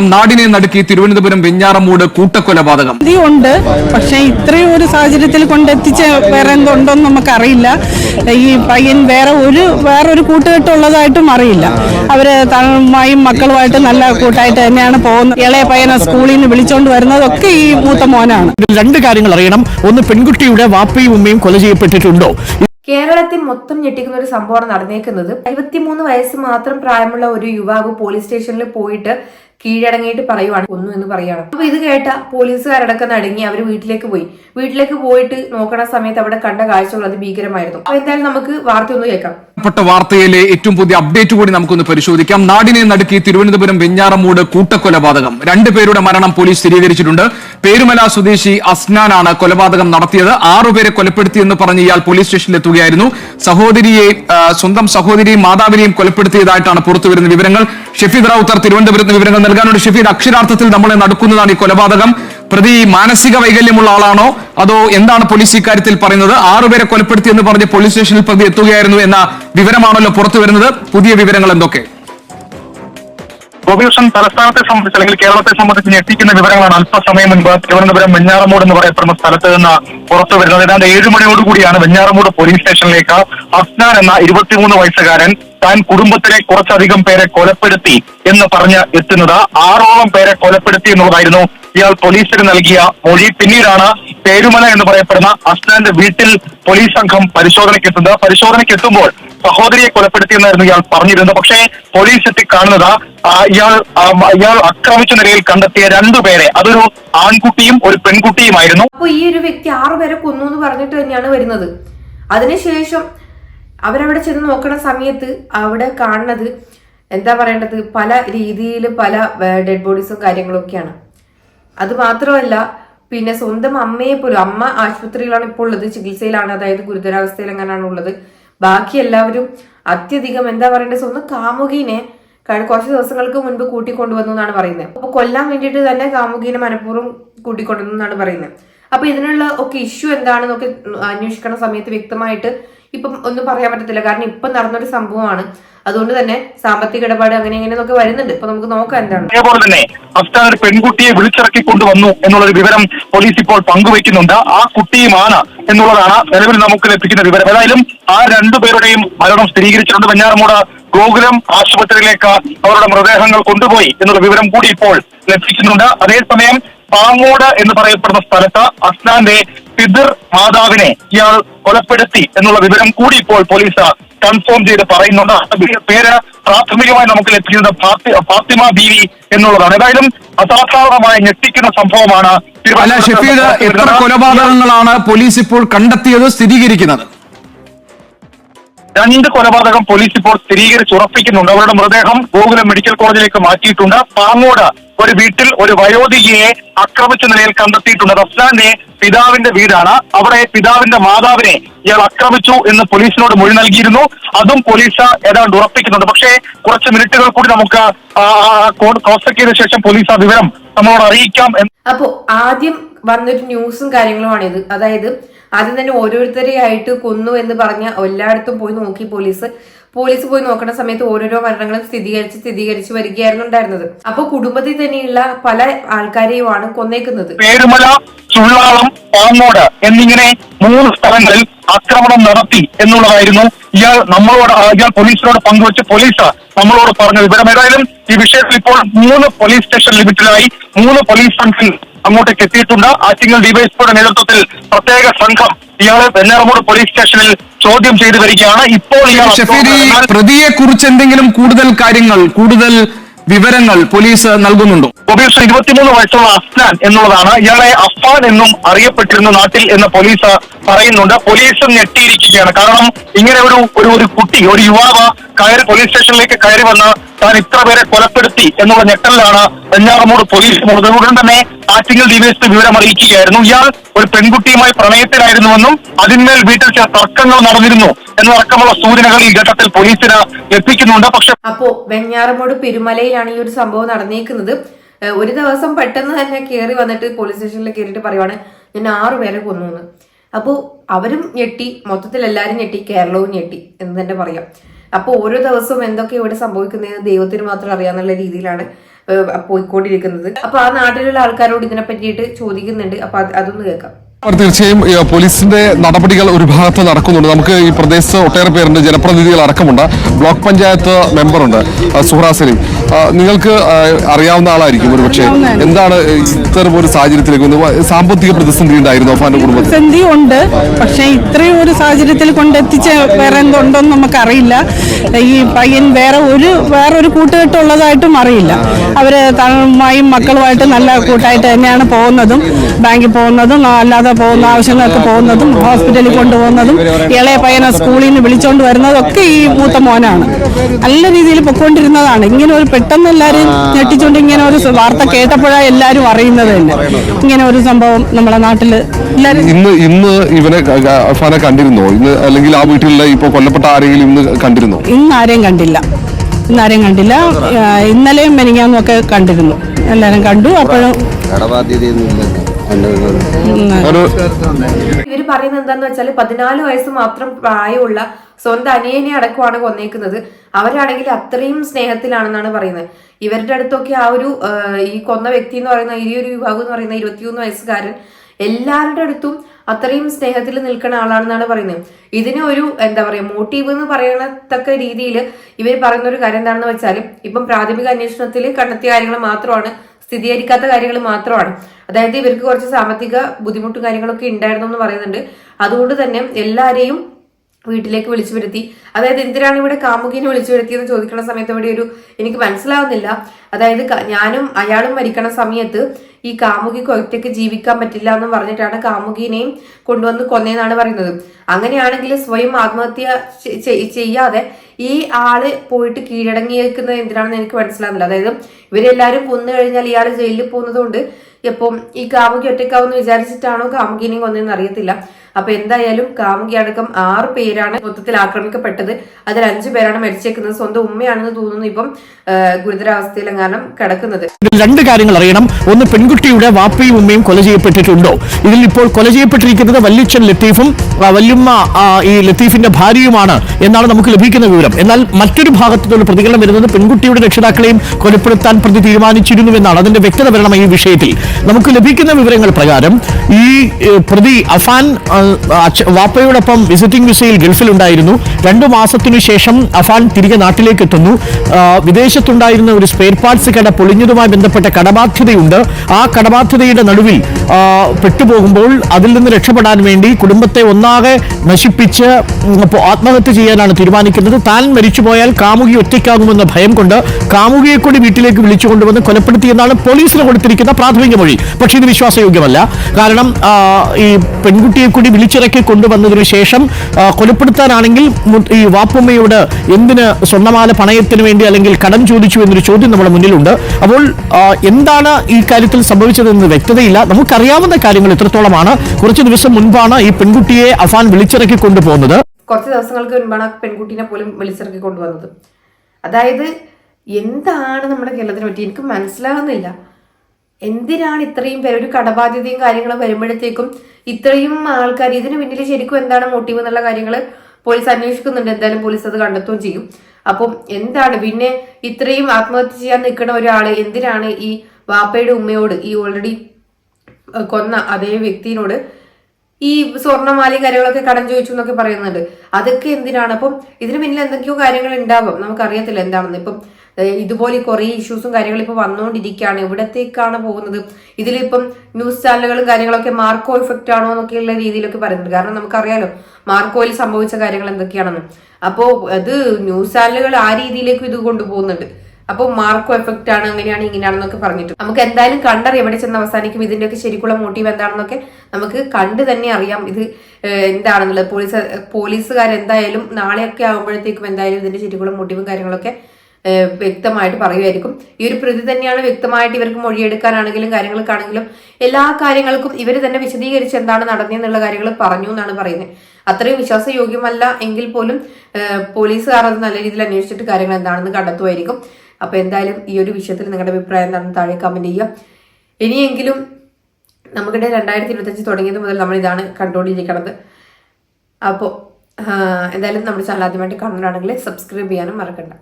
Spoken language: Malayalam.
നാടിനെ നടുക്കി തിരുവനന്തപുരം വെഞ്ഞാറമൂട് കൂട്ടക്കൊലപാതകം. ഉണ്ട്. പക്ഷെ ഇത്രയും ഒരു സാഹചര്യത്തിൽ കൊണ്ടെത്തിച്ച് വേറെ എന്തുണ്ടോന്ന് നമുക്കറിയില്ല. ഈ പയ്യൻ വേറെ ഒരു വേറൊരു കൂട്ടുകെട്ടുള്ളതായിട്ടും അറിയില്ല. അവർ തമ്മയും മക്കളുമായിട്ട് നല്ല കൂട്ടായിട്ട് തന്നെയാണ് പോകുന്നത്. ഇളയ പയ്യനെ സ്കൂളിൽ നിന്ന് വിളിച്ചോണ്ട് വരുന്നതൊക്കെ ഈ മൂത്ത മോനാണ്. രണ്ട് കാര്യങ്ങൾ അറിയണം. ഒന്ന് പെൺകുട്ടിയുടെ വാപ്പയും ഉമ്മയും കൊല ചെയ്യപ്പെട്ടിട്ടുണ്ടോ? കേരളത്തിൽ മൊത്തം ഞെട്ടിക്കുന്ന ഒരു സംഭവമാണ് നടന്നേക്കുന്നത്. ഇരുപത്തിമൂന്ന് വയസ്സ് മാത്രം പ്രായമുള്ള ഒരു യുവാവ് പോലീസ് സ്റ്റേഷനിൽ പോയിട്ട് കീഴടങ്ങിയിട്ട് പറയുവാണ്. കൊന്നു എന്ന് പറയുകയാണ്. അപ്പൊ ഇത് കേട്ട പോലീസുകാരടക്കം നടങ്ങി അവർ വീട്ടിലേക്ക് പോയി. വീട്ടിലേക്ക് പോയിട്ട് നോക്കണ സമയത്ത് അവിടെ കണ്ട കാഴ്ചകൾ അത് ഭീകരമായിരുന്നു. അപ്പൊ എന്തായാലും നമുക്ക് വാർത്ത ഒന്ന് കേൾക്കാം. പ്പെട്ട വാർത്തയിലെ ഏറ്റവും പുതിയ അപ്ഡേറ്റ് കൂടി നമുക്കൊന്ന് പരിശോധിക്കാം. നാടിനെ നടുക്കി തിരുവനന്തപുരം വെഞ്ഞാറമൂട് കൂട്ടക്കൊലപാതകം. രണ്ടുപേരുടെ മരണം പോലീസ് സ്ഥിരീകരിച്ചിട്ടുണ്ട്. പേരുമല സ്വദേശി അസ്നാനാണ് കൊലപാതകം നടത്തിയത്. ആറുപേരെ കൊലപ്പെടുത്തിയെന്ന് പറഞ്ഞ് ഇയാൾ പോലീസ് സ്റ്റേഷനിൽ എത്തുകയായിരുന്നു. സഹോദരിയെ സ്വന്തം സഹോദരിയും മാതാവിനെയും കൊലപ്പെടുത്തിയതായിട്ടാണ് പുറത്തുവരുന്ന വിവരങ്ങൾ. ഷെഫീദ് റാവുത്തർ തിരുവനന്തപുരത്ത് വിവരങ്ങൾ നൽകാനുണ്ട്. ഷെഫീദ് അക്ഷരാർത്ഥത്തിൽ നമ്മളെ നടക്കുന്നതാണ് ഈ കൊലപാതകം. പ്രതി മാനസിക വൈകല്യമുള്ള ആളാണോ? അതോ എന്താണ് പോലീസ് ഇക്കാര്യത്തിൽ പറയുന്നത്? ആറുപേരെ കൊലപ്പെടുത്തി എന്ന് പറഞ്ഞ് പോലീസ് സ്റ്റേഷനിൽ പ്രതി എത്തുകയായിരുന്നു എന്ന വിവരമാണല്ലോ പുറത്തു വരുന്നത്. പുതിയ വിവരങ്ങൾ എന്തൊക്കെ? ഗോപികൃഷ്ണൻ തലസ്ഥാനത്തെ സംബന്ധിച്ച് അല്ലെങ്കിൽ കേരളത്തെ സംബന്ധിച്ച് ഞെട്ടിക്കുന്ന വിവരങ്ങളാണ് അല്പസമയം മുൻപ് തിരുവനന്തപുരം വെഞ്ഞാറമൂട് എന്ന് പറയപ്പെടുന്ന സ്ഥലത്ത് നിന്ന് പുറത്തു വരുന്നത്. ഏതാണ്ട് ഏഴ് മണിയോടുകൂടിയാണ് വെഞ്ഞാറമൂട് പോലീസ് സ്റ്റേഷനിലേക്ക് അഫ്നാൻ എന്ന ഇരുപത്തിമൂന്ന് വയസ്സുകാരൻ താൻ കുടുംബത്തിലെ കുറച്ചധികം പേരെ കൊലപ്പെടുത്തി എന്ന് പറഞ്ഞ് എത്തുന്നത് ആറോളം പേരെ കൊലപ്പെടുത്തി എന്നുള്ളതായിരുന്നു ഇയാൾ പോലീസിന് നൽകിയ മൊഴി. പിന്നീടാണ് പേരുമല എന്ന് പറയപ്പെടുന്ന അസ്നാന്റെ വീട്ടിൽ പോലീസ് സംഘം പരിശോധനയ്ക്ക് എത്തുന്നത്. പരിശോധനയ്ക്ക് എത്തുമ്പോൾ സഹോദരിയെ കൊലപ്പെടുത്തിയെന്നായിരുന്നു ഇയാൾ പറഞ്ഞിരുന്നത്. പക്ഷേ പോലീസ് എത്തി കാണുന്നത് ഇയാൾ ഇയാൾ ആക്രമിച്ച നിലയിൽ കണ്ടെത്തിയ രണ്ടുപേരെ അതൊരു ആൺകുട്ടിയും ഒരു പെൺകുട്ടിയുമായിരുന്നു. അപ്പൊ ഈ ഒരു വ്യക്തി ആറുപേരെ കൊന്നു എന്ന് പറഞ്ഞിട്ട് തന്നെയാണ് വരുന്നത്. അതിനുശേഷം അവരവിടെ ചെന്ന് നോക്കണ സമയത്ത് അവിടെ കാണുന്നത് എന്താ പറയേണ്ടത്? പല രീതിയിൽ പല ഡെഡ് ബോഡീസും കാര്യങ്ങളൊക്കെയാണ്. അത് മാത്രമല്ല പിന്നെ സ്വന്തം അമ്മയെ പോലും അമ്മ ആശുപത്രിയിലാണ് ഇപ്പോൾ ഉള്ളത് ചികിത്സയിലാണ് അതായത് ഗുരുതരാവസ്ഥയിൽ എങ്ങനെയാണ് ഉള്ളത്. ബാക്കി എല്ലാവരും അത്യധികം എന്താ പറയേണ്ടത്? സ്വന്തം കാമുകീനെ കുറച്ച് ദിവസങ്ങൾക്ക് മുൻപ് കൂട്ടിക്കൊണ്ടുവന്നു എന്നാണ് പറയുന്നത്. അപ്പൊ കൊല്ലാൻ വേണ്ടിയിട്ട് തന്നെ കാമുകീനെ മനഃപൂർവം കൂട്ടിക്കൊണ്ടുവന്നു എന്നാണ് പറയുന്നത്. അപ്പൊ ഇതിനുള്ള ഒക്കെ ഇഷ്യൂ എന്താണെന്നൊക്കെ അന്വേഷിക്കുന്ന സമയത്ത് വ്യക്തമായിട്ട് ഇപ്പം ഒന്നും പറയാൻ പറ്റത്തില്ല. കാരണം ഇപ്പം നടന്നൊരു സംഭവമാണ്. അതുകൊണ്ട് തന്നെ സാമ്പത്തിക ഇടപാട് അങ്ങനെ ഇങ്ങനെയൊക്കെ വരുന്നുണ്ട്. ഇപ്പൊ നമുക്ക് നോക്കാം എന്താണ്. അതേപോലെ തന്നെ അഫ്താൻ ഒരു പെൺകുട്ടിയെ വിളിച്ചിറക്കി കൊണ്ടുവന്നു എന്നുള്ളൊരു വിവരം പോലീസ് ഇപ്പോൾ പങ്കുവയ്ക്കുന്നുണ്ട് ആ കുട്ടിയുമാണ് എന്നുള്ളതാണ് നിലവിൽ നമുക്ക് ലഭിക്കുന്ന വിവരം. ഏതായാലും ആ രണ്ടു രണ്ടുപേരുടെയും മരണം സ്ഥിരീകരിച്ചിട്ടുണ്ട്. വെഞ്ഞാറമൂട് ഗോകുലം ആശുപത്രിയിലേക്ക് അവരുടെ മൃതദേഹങ്ങൾ കൊണ്ടുപോയി എന്നുള്ള വിവരം കൂടി ഇപ്പോൾ ലഭിക്കുന്നുണ്ട് അതേസമയം പാങ്ങോട് എന്ന് പറയപ്പെടുന്ന സ്ഥലത്ത് അസ്നാന്റെ പിതൃ മാതാവിനെ ഇയാൾ കൊലപ്പെടുത്തി എന്നുള്ള വിവരം കൂടി ഇപ്പോൾ പോലീസ് കൺഫേം ചെയ്ത് പറയുന്നുണ്ട്. പേര് പ്രാഥമികമായി നമുക്ക് ലഭിക്കുന്നത് ഫാത്തി- ഫാത്തിമ ബീവി എന്നുള്ളതാണ്. ഏതായാലും അസാധാരണമായി ഞെട്ടിക്കുന്ന സംഭവമാണ് അല്ല ഷഫീദ് എത്ര കൊലപാതകങ്ങളാണ് പോലീസ് ഇപ്പോൾ കണ്ടെത്തിയത് സ്ഥിരീകരിക്കുന്നത്? രണ്ട് കൊലപാതകം പോലീസ് ഇപ്പോൾ സ്ഥിരീകരിച്ച് ഉറപ്പിക്കുന്നുണ്ട്. അവരുടെ മൃതദേഹം ഗോകുലം മെഡിക്കൽ കോളേജിലേക്ക് മാറ്റിയിട്ടുണ്ട്. പാങ്ങോട് ഒരു വീട്ടിൽ ഒരു വയോധികയെ ആക്രമിച്ച നിലയിൽ കണ്ടെത്തിയിട്ടുണ്ട്. റഫ്ലാന്റെ പിതാവിന്റെ വീടാണ്. അവിടെ പിതാവിന്റെ മാതാവിനെ ഇയാൾ ആക്രമിച്ചു എന്ന് പോലീസിനോട് മൊഴി നൽകിയിരുന്നു. അതും പോലീസ് ഏതാണ്ട് ഉറപ്പിക്കുന്നുണ്ട്. പക്ഷേ കുറച്ച് മിനിറ്റുകൾ കൂടി നമുക്ക് ക്രോസ് ചെയ്ത ശേഷം പോലീസ് ആ വിവരം നമ്മളോട് അറിയിക്കാം അപ്പോ ആദ്യം വന്നൊരു ന്യൂസും കാര്യങ്ങളുമാണിത്. അതായത് ആദ്യം തന്നെ ഓരോരുത്തരെയായിട്ട് കൊന്നു എന്ന് പറഞ്ഞ എല്ലായിടത്തും പോയി നോക്കി പോലീസ്. പോലീസ് പോയി നോക്കുന്ന സമയത്ത് ഓരോരോ മരണങ്ങളും സ്ഥിരീകരിച്ച് സ്ഥിരീകരിച്ച് വരികയായിരുന്നു ഉണ്ടായിരുന്നത്. അപ്പൊ കുടുംബത്തിൽ തന്നെയുള്ള പല ആൾക്കാരെയുമാണ് കൊന്നേക്കുന്നത്. പേരുമല ചുള്ളാളം പാങ്ങോട് എന്നിങ്ങനെ മൂന്ന് സ്ഥലങ്ങളിൽ ആക്രമണം നടത്തി എന്നുള്ളതായിരുന്നു ഇയാൾ നമ്മളോട് ഇയാൾ പോലീസിനോട് പങ്കുവച്ച് പോലീസ് നമ്മളോട് പറഞ്ഞ വിവരം ഏതായാലും ഈ വിഷയത്തിൽ ഇപ്പോൾ മൂന്ന് പോലീസ് സ്റ്റേഷൻ ലിമിറ്റിലായി മൂന്ന് പോലീസ് സംഘം അങ്ങോട്ടേക്ക് എത്തിയിട്ടുണ്ട്. ആറ്റിങ്ങൽ ഡിവൈഎസ്പിയുടെ നേതൃത്വത്തിൽ പ്രത്യേക സംഘം ഇയാളെ വെഞ്ഞാറമൂട് പോലീസ് സ്റ്റേഷനിൽ ചോദ്യം ചെയ്തു വരികയാണ്. ഇപ്പോൾ ഇയാൾ പ്രതിയെ കുറിച്ച് എന്തെങ്കിലും കൂടുതൽ കാര്യങ്ങൾ കൂടുതൽ വിവരങ്ങൾ പോലീസ് നൽകുന്നുണ്ടോ. ഒബീസ് ഇരുപത്തിമൂന്ന് വയസ്സുള്ള അഫ്നാൻ എന്നുള്ളതാണ് ഇയാളെ അഫ്ഫാൻ എന്നും അറിയപ്പെട്ടിരുന്ന നാട്ടിൽ എന്ന് പോലീസ് പറയുന്നുണ്ട്. പോലീസ് ഞെട്ടിയിരിക്കുകയാണ്. കാരണം ഇങ്ങനെ ഒരു ഒരു കുട്ടി ഒരു യുവാവ് കയറി പോലീസ് സ്റ്റേഷനിലേക്ക് കയറി വന്ന് താൻ ഇത്ര പേരെ കൊലപ്പെടുത്തി എന്നുള്ള ഞെട്ടലിലാണ് വെഞ്ഞാറമൂട് പോലീസ് ഉടൻ തന്നെ ആറ്റിങ്ങൽ ഡിവൈഎസ്പി വിവരം അറിയിക്കുകയായിരുന്നു. ഇയാൾ ഒരു പെൺകുട്ടിയുമായി പ്രണയത്തിലായിരുന്നുവെന്നും അതിന്മേൽ വീട്ടിൽ ചില തർക്കങ്ങൾ നടന്നിരുന്നു എന്നടക്കമുള്ള സൂചനകൾ ഈ ഘട്ടത്തിൽ പോലീസിന് ലഭിക്കുന്നുണ്ട്. പക്ഷെ അപ്പോ വെഞ്ഞാറമൂട് പെരുമലയിലാണ് ഈ ഒരു സംഭവം നടന്നേക്കുന്നത്. ഒരു ദിവസം പെട്ടെന്ന് തന്നെ കയറി വന്നിട്ട് പോലീസ് സ്റ്റേഷനിൽ കയറിയിട്ട് പറയുവാണ് ഞാൻ ആറു പേരെ കൊന്നു എന്ന്. അപ്പോൾ അവരും ഞെട്ടി മൊത്തത്തിൽ എല്ലാരും ഞെട്ടി കേരളവും ഞെട്ടി എന്ന് തന്നെ പറയാം. അപ്പോൾ ഓരോ ദിവസവും എന്തൊക്കെ ഇവിടെ സംഭവിക്കുന്നതെന്ന് ദൈവത്തിന് മാത്രം അറിയാന്നുള്ള രീതിയിലാണ് പോയിക്കൊണ്ടിരിക്കുന്നത്. അപ്പൊ ആ നാട്ടിലുള്ള ആൾക്കാരോട് ഇതിനെ പറ്റിയിട്ട് ചോദിക്കുന്നുണ്ട്. അപ്പൊ അത് അതൊന്ന് കേൾക്കാം. തീർച്ചയായും പോലീസിന്റെ നടപടികൾ ഒരു ഭാഗത്ത് നടക്കുന്നുണ്ട്. നമുക്ക് ഈ പ്രദേശത്ത് ഒട്ടേറെ പേരുണ്ട് ജനപ്രതിനിധികൾ അടക്കമുണ്ട്. ബ്ലോക്ക് പഞ്ചായത്ത് മെമ്പറുണ്ട് സുഹ്രാ സുഹ്റാ സലീം. നിങ്ങൾക്ക് അറിയാവുന്ന ആളായിരിക്കും ഒരു പക്ഷേ എന്താണ് ഇത്തരം ഒരു സാഹചര്യത്തിലേക്ക്? സാമ്പത്തിക പ്രതിസന്ധി ഉണ്ടായിരുന്നു അഫാന്റെ കുടുംബത്തിൽ? പ്രതിസന്ധി ഉണ്ട്. പക്ഷേ ഇത്രയും ഒരു സാഹചര്യത്തിൽ കൊണ്ടെത്തിച്ച വേറെ എന്തുണ്ടോന്ന് നമുക്കറിയില്ല. ഈ പയ്യൻ വേറെ ഒരു വേറെ വേറൊരു കൂട്ടുകെട്ടുള്ളതായിട്ടും അറിയില്ല. അവർ തമ്മായും മക്കളുമായിട്ട് നല്ല കൂട്ടായിട്ട് തന്നെയാണ് പോകുന്നതും ബാങ്കിൽ പോകുന്നതും അല്ലാതെ പോകുന്ന ആവശ്യങ്ങൾക്ക് പോകുന്നതും ഹോസ്പിറ്റലിൽ കൊണ്ടുപോകുന്നതും ഇളയ പയ്യനെ സ്കൂളിൽ നിന്ന് വിളിച്ചോണ്ട് വരുന്നതും ഒക്കെ ഈ മൂത്ത മോനാണ്. നല്ല രീതിയിൽ പൊക്കോണ്ടിരുന്നതാണ്. ഇങ്ങനെ ഒരു പെട്ടെന്ന് എല്ലാവരും ഞെട്ടിച്ചുകൊണ്ട് ഇങ്ങനെ ഒരു വാർത്ത കേട്ടപ്പോഴാണ് എല്ലാവരും അറിയുന്നത് തന്നെ. ഇങ്ങനെ ഒരു സംഭവം നമ്മുടെ നാട്ടിൽ ഇന്ന് ഇന്ന് ഇവനെ അഫാനെ കണ്ടിരുന്നോ? ഇന്ന് അല്ലെങ്കിൽ ആ വീട്ടിലുള്ള ഇപ്പൊ കൊല്ലപ്പെട്ട ആരെങ്കിലും ഇന്ന് കണ്ടിരുന്നോ? ഇന്ന് ആരെയും കണ്ടില്ല. ഇന്ന് ആരെയും കണ്ടില്ല. ഇന്നലെയും മെനിങ്ങാന്നും ഒക്കെ കണ്ടിരുന്നു. എല്ലാവരും കണ്ടു. അപ്പോഴും ഇവർ പറയുന്നത് എന്താന്ന് വെച്ചാൽ പതിനാല് വയസ്സ് മാത്രം പ്രായമുള്ള സ്വന്തം അനിയനെ അടക്കമാണ് കൊന്നേക്കുന്നത്. അവരാണെങ്കിൽ അത്രയും സ്നേഹത്തിലാണെന്നാണ് പറയുന്നത്. ഇവരുടെ അടുത്തൊക്കെ ആ ഒരു ഈ കൊന്ന വ്യക്തി എന്ന് പറയുന്ന ഈ ഒരു വിഭാഗം എന്ന് പറയുന്ന ഇരുപത്തിയൊന്ന് വയസ്സുകാരൻ എല്ലാവരുടെ അടുത്തും അത്രയും സ്നേഹത്തിൽ നിൽക്കുന്ന ആളാണെന്നാണ് പറയുന്നത്. ഇതിന് ഒരു എന്താ പറയാ മോട്ടീവ് എന്ന് പറയത്തക്ക രീതിയിൽ ഇവർ പറയുന്ന ഒരു കാര്യം എന്താണെന്ന് വെച്ചാൽ ഇപ്പം പ്രാഥമിക അന്വേഷണത്തിൽ കണ്ടെത്തിയ കാര്യങ്ങൾ മാത്രമാണ് സ്ഥിരീകരിക്കാത്ത കാര്യങ്ങൾ മാത്രമാണ്. അതായത് ഇവർക്ക് കുറച്ച് സാമ്പത്തിക ബുദ്ധിമുട്ടും കാര്യങ്ങളൊക്കെ ഉണ്ടായിരുന്നു എന്ന് പറയുന്നുണ്ട്. അതുകൊണ്ട് തന്നെ എല്ലാവരെയും വീട്ടിലേക്ക് വിളിച്ചു വരുത്തി. അതായത് എന്തിനാണ് ഇവിടെ കാമുകിനെ വിളിച്ചു വരുത്തിയെന്ന് ചോദിക്കുന്ന സമയത്ത് ഇവിടെ ഒരു എനിക്ക് മനസ്സിലാവുന്നില്ല. അതായത് ഞാനും അയാളും മരിക്കണ സമയത്ത് ഈ കാമുകിക്ക് ഒറ്റയ്ക്ക് ജീവിക്കാൻ പറ്റില്ല എന്ന് പറഞ്ഞിട്ടാണ് കാമുകിനെയും കൊണ്ടുവന്ന് കൊന്നേന്നാണ് പറയുന്നത്. അങ്ങനെയാണെങ്കിൽ സ്വയം ആത്മഹത്യ ചെയ്യാതെ ഈ ആൾ പോയിട്ട് കീഴടങ്ങിയേക്കുന്നത് എന്തിനാണെന്ന് എനിക്ക് മനസ്സിലാവുന്നില്ല. അതായത് ഇവരെല്ലാരും കൊന്നു കഴിഞ്ഞാൽ ഇയാൾ ജയിലിൽ പോകുന്നതുകൊണ്ട് ഇപ്പം ഈ കാമുകി ഒറ്റക്കാവെന്ന് വിചാരിച്ചിട്ടാണോ കാമുകിനെയും കൊന്നതെന്ന് അറിയത്തില്ല. അപ്പൊ എന്തായാലും കാമുകി അടക്കം ആറ് പേരാണ് മൊത്തത്തിൽ ആക്രമിക്കപ്പെട്ടത്. അതിൽ അഞ്ചു പേരാണ് മരിച്ചേക്കുന്നത്. സ്വന്തം ഉമ്മയാണെന്ന് തോന്നുന്നു ഇപ്പം ഗുരുതരാവസ്ഥയിലും കാരണം കിടക്കുന്നത്. രണ്ട് കാര്യങ്ങൾ അറിയണം. ഒന്ന് പെൺകുട്ടിയുടെ വാപ്പയും ഉമ്മയും കൊല ചെയ്യപ്പെട്ടിട്ടുണ്ടോ? ഇതിൽ ഇപ്പോൾ കൊല ചെയ്യപ്പെട്ടിരിക്കുന്നത് വല്യച്ഛൻ ലത്തീഫും വല്യമ്മ ഈ ലത്തീഫിന്റെ ഭാര്യയുമാണ് എന്നാണ് നമുക്ക് ലഭിക്കുന്ന വിവരം. എന്നാൽ മറ്റൊരു ഭാഗത്തു നിന്നുള്ള പ്രതികരണം വരുന്നത് പെൺകുട്ടിയുടെ രക്ഷിതാക്കളെയും കൊലപ്പെടുത്താൻ പ്രതി തീരുമാനിച്ചിരുന്നുവെന്നാണ്. അതിന്റെ വ്യക്തത വരണം ഈ വിഷയത്തിൽ. നമുക്ക് ലഭിക്കുന്ന വിവരങ്ങൾ പ്രകാരം ഈ പ്രതി അഫാൻ വാപ്പയോടൊപ്പം വിസിറ്റിംഗ് വിസയിൽ ഗൾഫിലുണ്ടായിരുന്നു. രണ്ടു മാസത്തിനു ശേഷം അഫാൻ തിരികെ നാട്ടിലേക്ക് എത്തുന്നു വിദേശത്തുണ്ടായിരുന്ന ഒരു സ്പെയർ പാർട്സ് കട പൊളിഞ്ഞതുമായി ബന്ധപ്പെട്ട കടബാധ്യതയുണ്ട്. ആ കടബാധ്യതയുടെ നടുവിൽ പെട്ടുപോകുമ്പോൾ അതിൽ നിന്ന് രക്ഷപ്പെടാൻ വേണ്ടി കുടുംബത്തെ ഒന്നാകെ നശിപ്പിച്ച് ആത്മഹത്യ ചെയ്യാനാണ് തീരുമാനിക്കുന്നത്. താൻ മരിച്ചുപോയാൽ കാമുകി ഒറ്റയ്ക്കാകുമെന്ന ഭയം കൊണ്ട് കാമുകിയെ കൂടി വീട്ടിലേക്ക് വിളിച്ചുകൊണ്ടുവന്ന് കൊലപ്പെടുത്തിയെന്നാണ് പോലീസിന് കൊടുത്തിരിക്കുന്ന പ്രാഥമിക മൊഴി. പക്ഷേ ഇത് വിശ്വാസയോഗ്യമല്ല. കാരണം ഈ പെൺകുട്ടിയെ കൂടി വിളിച്ചിറക്കി കൊണ്ടുവന്നതിനു ശേഷം കൊലപ്പെടുത്താനാണെങ്കിൽ ഈ വാപ്പുമ്മയോട് എന്തിന് സ്വർണമാല പണയത്തിന് വേണ്ടി അല്ലെങ്കിൽ കടം ചോദിച്ചു എന്നൊരു ചോദ്യം നമ്മുടെ മുന്നിലുണ്ട്. അപ്പോൾ എന്താണ് ഈ കാര്യത്തിൽ സംഭവിച്ചതെന്ന് വ്യക്തതയില്ല. നമുക്കറിയാവുന്ന കാര്യങ്ങൾ എത്രത്തോളമാണ് കുറച്ച് ദിവസം മുൻപാണ് ഈ പെൺകുട്ടിയെ അഫാൻ വിളിച്ചിറക്കി കൊണ്ടുപോകുന്നത്. കുറച്ച് ദിവസങ്ങൾക്ക് മുൻപാണ് പെൺകുട്ടീനെ പോലും വിളിച്ചിറക്കി കൊണ്ടുവന്നത്. അതായത് എന്താണ് നമ്മുടെ കേരളത്തിനെ പറ്റി എനിക്ക് മനസ്സിലാകുന്നില്ല. എന്തിനാണ് ഇത്രയും പേര്? ഒരു കടബാധ്യതയും കാര്യങ്ങളും വരുമ്പോഴത്തേക്കും ഇത്രയും ആൾക്കാർ ഇതിന് പിന്നിൽ ശരിക്കും എന്താണ് മോട്ടീവ് എന്നുള്ള കാര്യങ്ങൾ പോലീസ് അന്വേഷിക്കുന്നുണ്ട്. എന്തായാലും പോലീസ് അത് കണ്ടെത്തുകയും ചെയ്യും. അപ്പം എന്താണ്? പിന്നെ ഇത്രയും ആത്മഹത്യ ചെയ്യാൻ നിൽക്കുന്ന ഒരാൾ എന്തിനാണ് ഈ വാപ്പയുടെ ഉമ്മയോട് ഈ ഓൾറെഡി കൊന്ന അതേ വ്യക്തിയോട് ഈ സ്വർണമാലയും കാര്യങ്ങളൊക്കെ കടം ചോദിച്ചു എന്നൊക്കെ പറയുന്നുണ്ട്. അതൊക്കെ എന്തിനാണ്? അപ്പം ഇതിന് പിന്നിൽ എന്തൊക്കെയോ കാര്യങ്ങൾ ഉണ്ടാവും. നമുക്കറിയത്തില്ല എന്താണെന്ന്. ഇപ്പം ഇതുപോലെ കുറേ ഇഷ്യൂസും കാര്യങ്ങളും ഇപ്പൊ വന്നുകൊണ്ടിരിക്കുകയാണ് എവിടത്തേക്കാണ് പോകുന്നത്? ഇതിലിപ്പം ന്യൂസ് ചാനലുകളും കാര്യങ്ങളൊക്കെ മാർക്കോ ഇഫക്റ്റ് ആണോ എന്നൊക്കെയുള്ള രീതിയിലൊക്കെ പറയുന്നുണ്ട്. കാരണം നമുക്കറിയാലോ മാർക്കോയിൽ സംഭവിച്ച കാര്യങ്ങൾ എന്തൊക്കെയാണെന്ന്. അപ്പോൾ അത് ന്യൂസ് ചാനലുകൾ ആ രീതിയിലേക്ക് ഇത് കൊണ്ടുപോകുന്നുണ്ട്. അപ്പോൾ മാർക്കോ എഫക്റ്റ് ആണ് അങ്ങനെയാണ് ഇങ്ങനെയാണെന്നൊക്കെ പറഞ്ഞിട്ട്. നമുക്ക് എന്തായാലും കണ്ടറി എവിടെ ചെന്ന് അവസാനിക്കും ഇതിന്റെയൊക്കെ ശരിക്കുള്ള മോട്ടീവ് എന്താണെന്നൊക്കെ നമുക്ക് കണ്ടു തന്നെ അറിയാം. ഇത് എന്താണെന്നുള്ളത്? പോലീസ് പോലീസുകാർ എന്തായാലും നാളെയൊക്കെ ആകുമ്പോഴത്തേക്കും എന്തായാലും ഇതിന്റെ ശരിക്കുള്ള മോട്ടീവും കാര്യങ്ങളൊക്കെ വ്യക്തമായിട്ട് പറയുമായിരിക്കും. ഈ ഒരു പ്രതി തന്നെയാണ് വ്യക്തമായിട്ട് ഇവർക്ക് മൊഴിയെടുക്കാനാണെങ്കിലും കാര്യങ്ങൾക്കാണെങ്കിലും എല്ലാ കാര്യങ്ങൾക്കും ഇവർ തന്നെ വിശദീകരിച്ച് എന്താണ് നടന്നതെന്നുള്ള കാര്യങ്ങൾ പറഞ്ഞു എന്നാണ് പറയുന്നത്. അത്രയും വിശ്വാസയോഗ്യമല്ല എങ്കിൽ പോലും പോലീസുകാർ അത് നല്ല രീതിയിൽ അന്വേഷിച്ചിട്ട് കാര്യങ്ങൾ എന്താണെന്ന് കണ്ടെത്തുമായിരിക്കും. അപ്പൊ എന്തായാലും ഈ ഒരു വിഷയത്തിൽ നിങ്ങളുടെ അഭിപ്രായം എന്താണെന്ന് താഴെ കമന്റ് ചെയ്യുക. ഇനിയെങ്കിലും നമുക്കിടെ രണ്ടായിരത്തി ഇരുപത്തഞ്ച് തുടങ്ങിയത് മുതൽ നമ്മൾ ഇതാണ് കണ്ടുകൊണ്ടിരിക്കുന്നത്. അപ്പോൾ എന്തായാലും നമ്മുടെ ചാനൽ ആദ്യമായിട്ട് കാണുന്നതാണെങ്കിൽ സബ്സ്ക്രൈബ് ചെയ്യാനും മറക്കണ്ട.